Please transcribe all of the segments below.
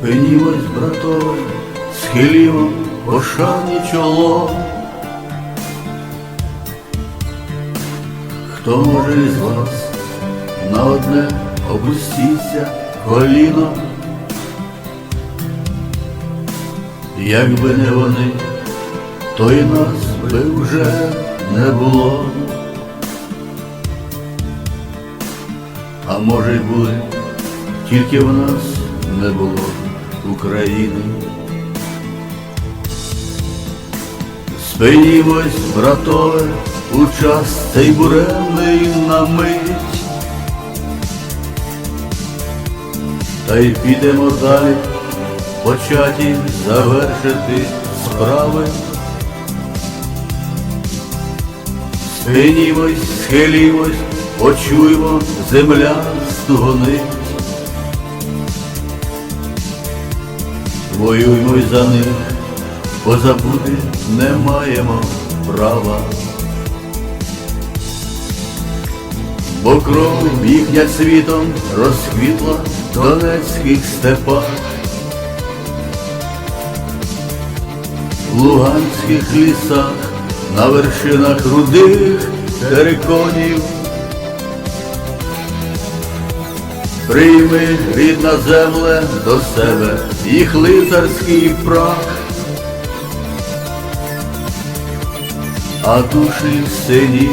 Спинімось, братове, схилімо пошані чоло. Хто може із вас на одне опустіться коліно? Якби не вони, то і нас би вже не було. А може й були, тільки в нас не було України. Спинімось, братове, у час цей буремний на мить. Та й підемо далі, початі завершити справи. Спинімось, схилімось, почуємо, земля стогонить. Воюймо за них, позабути не маємо права. Бо кров їхня світом розквітла в донецьких степах, в луганських лісах, на вершинах рудих териконів. Прийми, рідна земле, до себе їх лицарський прах, а душі сині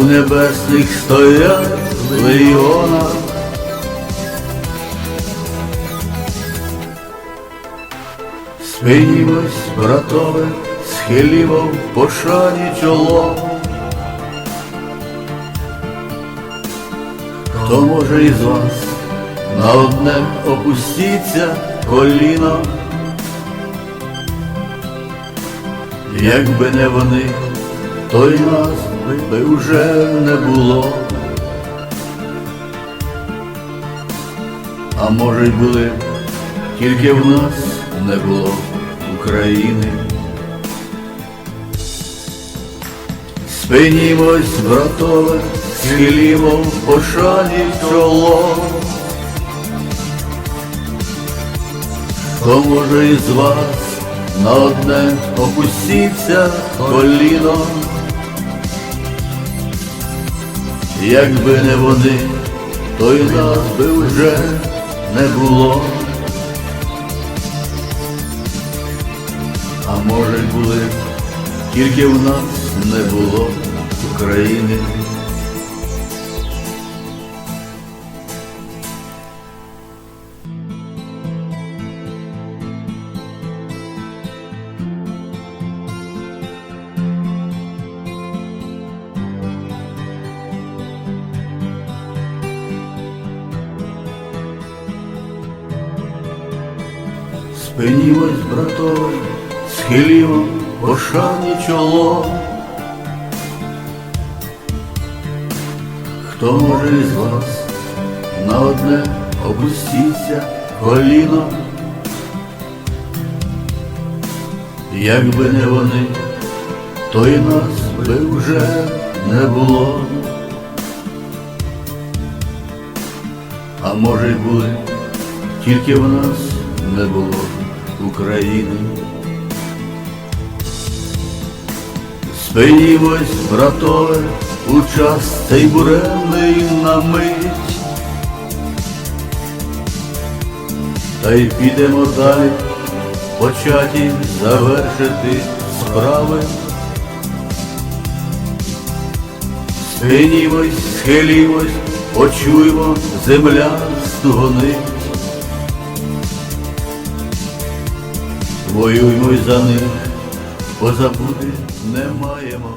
у небесних стоять в легіонах. Спинімось, братове, схилімо в пошані чоло. Хто може із вас на одне опустіться коліно? Якби не вони, то й нас би вже не було. А може й були, тільки в нас не було України. Спинімось, братове, схилімо в пошані чоло. Хто може із вас на одне опустіться коліно? Якби не вони, то й нас би вже не було. А може були, тільки в нас не було України. Спинімось, братове, схилімо пошані чоло. Хто може із вас на одне опустіться коліно? Якби не вони, то і нас би вже не було. А може й були, тільки в нас не було України. Спинімось, братове, у час цей буремний на мить. Та й підемо далі, початі завершити справи. Спинімось, схилімось, почуємо, земля стогонить. Воюймо й за них, позабути не маємо